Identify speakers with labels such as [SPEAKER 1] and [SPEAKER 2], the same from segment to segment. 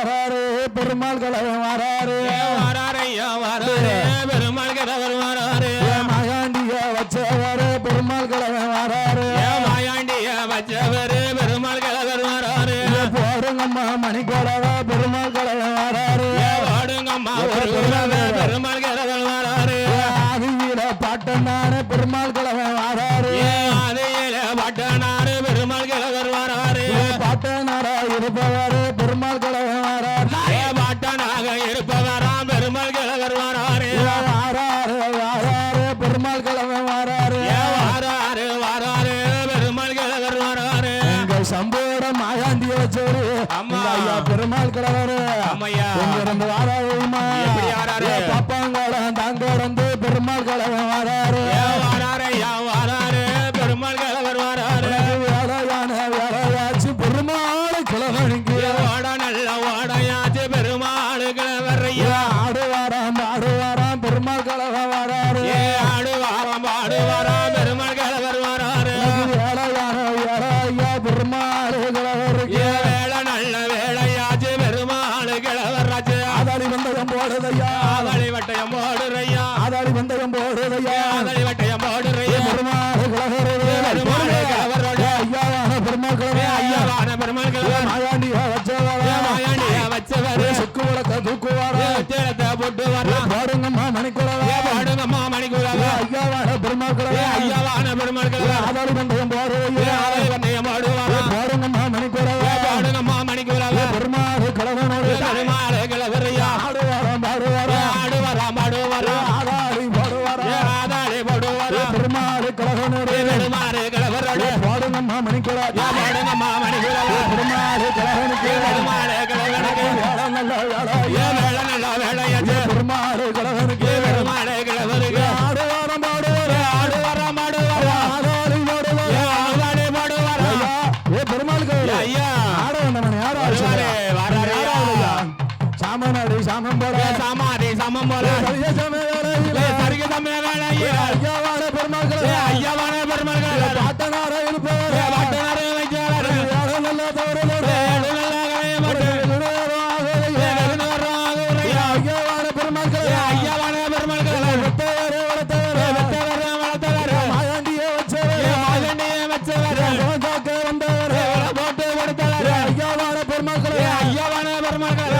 [SPEAKER 1] வாராரு பெருமாள் கலவன் வாராரு.
[SPEAKER 2] வாராரையா வாராரே பெருமாள் கிழவர் வாராரு.
[SPEAKER 1] மாயாண்டிய வச்சவரு பெருமாள் கலவன் வாராரு.
[SPEAKER 2] மாயாண்டிய வச்சவர் பெருமாள் கிழவர் வாராரு.
[SPEAKER 1] போடுங்கம்மா வாராரு.
[SPEAKER 2] பெருமாள் வாராரு பாட்டனாக இருப்பவராம் பெருமாள் கிழவர் வாராரு.
[SPEAKER 1] வாராரு வாராரு பெருமாள் கலவன் வாராரு.
[SPEAKER 2] வாராரு வாராரு பெருமாள் கிழவர் வாராரு.
[SPEAKER 1] எங்க சம்போட வச்சவரு
[SPEAKER 2] அம்மா.
[SPEAKER 1] ஐயா பெருமாள் கிழவரு.
[SPEAKER 2] அம்மையா.
[SPEAKER 1] எங்க இருந்து வாராருமா
[SPEAKER 2] எப்படி வாராரு?
[SPEAKER 1] பாப்பாங்கோடம் தாங்க வந்து பெருமாள் கிழவன் வாராரு. பாடுங்கம்மா மணிக்குழவா
[SPEAKER 2] பாடுங்கம்மா மணிக்குழவ
[SPEAKER 1] பெருமாள் கிழவனுக்கு
[SPEAKER 2] பெருமாள் கிழவனுக்கு
[SPEAKER 1] வேலை நல்ல வேலை
[SPEAKER 2] ஏ வேலை நல்ல வேலையாச்சு
[SPEAKER 1] பெருமாள் கிழவனுக்கு
[SPEAKER 2] பெருமாள் கிழவருக்கு
[SPEAKER 1] ஆடுவாரம் பாடுவாரா.
[SPEAKER 2] ஆடு வரா மாடு வரா
[SPEAKER 1] ஆதாரி பாடுவாரா.
[SPEAKER 2] ஆதாளி போடுவாரா.
[SPEAKER 1] ஏ பெருமாள் கிழவன்
[SPEAKER 2] ஐயா.
[SPEAKER 1] ஆட வந்தவன் யாரா
[SPEAKER 2] வருவாரே, வராரு ஐயா.
[SPEAKER 1] சாமனாடி சாமம் போட
[SPEAKER 2] ஏ சமாதி சமம் போல.
[SPEAKER 1] ஐயாவான பெருமாள்
[SPEAKER 2] ஐயாவான பெருமாள்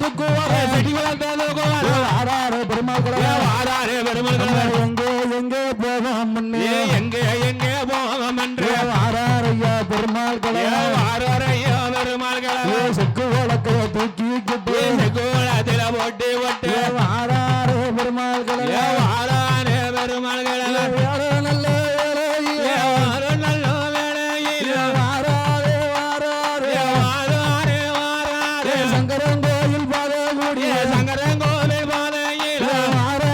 [SPEAKER 1] தூக்குவாரே
[SPEAKER 2] ஏ செட்டி வளர்த்தாது கோவாரா
[SPEAKER 1] ஆறாறு பெருமாள் கிழவன்
[SPEAKER 2] வாராரே பெருமாள் கிழவர்
[SPEAKER 1] எங்கே எங்கே போவோம்
[SPEAKER 2] எங்கே எங்கே போவோம் என்று
[SPEAKER 1] ஆறாரையா பெருமாள்
[SPEAKER 2] ஏ சங்கரங்கோவில் பாதையில்
[SPEAKER 1] வாராரே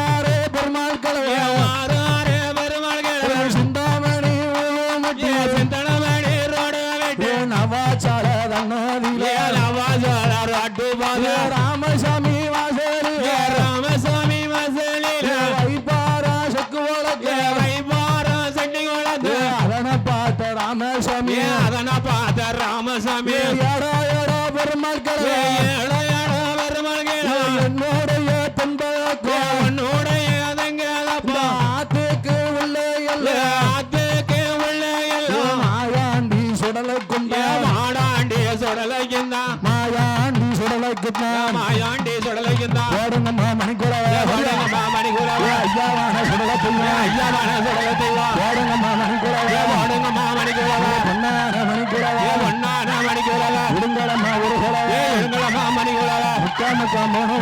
[SPEAKER 1] பெருமாள் கிழவன்
[SPEAKER 2] வாராரே பெருமாள் கிழவர்
[SPEAKER 1] சிந்தாமணி
[SPEAKER 2] சிந்தனமணி ரோடு விட்டு
[SPEAKER 1] நவாச்சார தன்னாதிலே
[SPEAKER 2] ஏ நவாசாளர் அட்டு பாத
[SPEAKER 1] ராமசாமி வாசலி
[SPEAKER 2] ராமசாமி வசலில்
[SPEAKER 1] வைப்பாரா செக்கு வழக்கு
[SPEAKER 2] வைபாரா சட்டி குளத்து
[SPEAKER 1] அதனை பார்த்த ராமசாமி.
[SPEAKER 2] ஏ அதன பார்த்த ராமசாமி.
[SPEAKER 1] எடா
[SPEAKER 2] சுடலைக்குந்தா
[SPEAKER 1] மாயாண்டி சுடலைக்கும்
[SPEAKER 2] மாயாண்டி சுடலைக்குந்தா
[SPEAKER 1] ஓடுங்கம்மா மணிக்குழவை
[SPEAKER 2] ஓடுங்கம்மா மணிக்குழவை.
[SPEAKER 1] ஐயாவான சுடலத்தையும்
[SPEAKER 2] ஐயாவான சுடலத்தைவா
[SPEAKER 1] ஓடுங்கம்மா மணிக்குழவை
[SPEAKER 2] ஓடுங்கம்மா மணிக்குழவை
[SPEAKER 1] பொன்னான மணிக்குழவை
[SPEAKER 2] ஏ ஒன்னான மணிக்குழவை
[SPEAKER 1] விடுங்கடம்மா ஒரு
[SPEAKER 2] ஏ
[SPEAKER 1] குழவை
[SPEAKER 2] எங்களம்மா மணிக்குழவை
[SPEAKER 1] முக்கா முக்கா மூணு